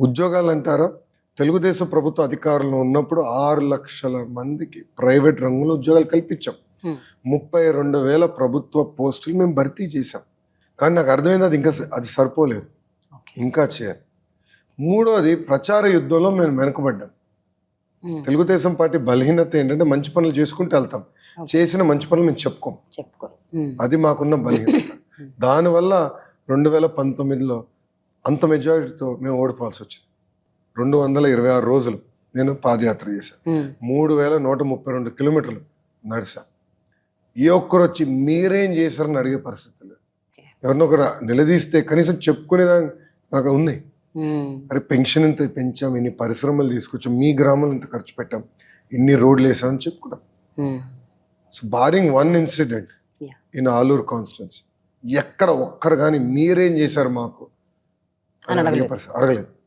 ఉద్యోగాలు అంటారా తెలుగుదేశం ప్రభుత్వ అధికారంలో ఉన్నప్పుడు ఆరు లక్షల మందికి ప్రైవేట్ రంగంలో ఉద్యోగాలు కల్పించాం. ముప్పై రెండు వేల ప్రభుత్వ పోస్టులు మేము భర్తీ చేశాం. కానీ నాకు అర్థమైంది అది ఇంకా అది సరిపోలేదు. ఇంకా చేయాలి. మూడోది ప్రచార యుద్ధంలో మేము వెనుకబడ్డాం. తెలుగుదేశం పార్టీ బలహీనత ఏంటంటే మంచి పనులు చేసుకుంటూ వెళ్తాం. చేసిన మంచి పనులు మేము చెప్పుకోం. చెప్పుకో. అది మాకున్న బలహీనత. దానివల్ల రెండు వేల పంతొమ్మిదిలో అంత మెజారిటీతో మేము ఓడిపోవాల్సి వచ్చింది. రెండు వందల ఇరవై ఆరు రోజులు నేను పాదయాత్ర చేశాను మూడు వేల నూట ముప్పై రెండు కిలోమీటర్లు నడిచా ఏ ఒక్కరు వచ్చి మీరేం చేశారని అడిగే పరిస్థితి లేదు. ఓకే. ఎవరినో ఒకరు నిలదీస్తే కనీసం చెప్పుకునేదా నాకు ఉంది. అరే పెన్షన్ ఇంత పెంచాం ఇన్ని పరిశ్రమలు తీసుకొచ్చాం మీ గ్రామంలో ఇంత ఖర్చు పెట్టాం ఇన్ని రోడ్లు వేసామని చెప్పుకున్నాం. So barring one incident. In Aluru constituency ఎక్కడ ఒక్కరు కానీ మీరేం చేశారు మాకు? అని అని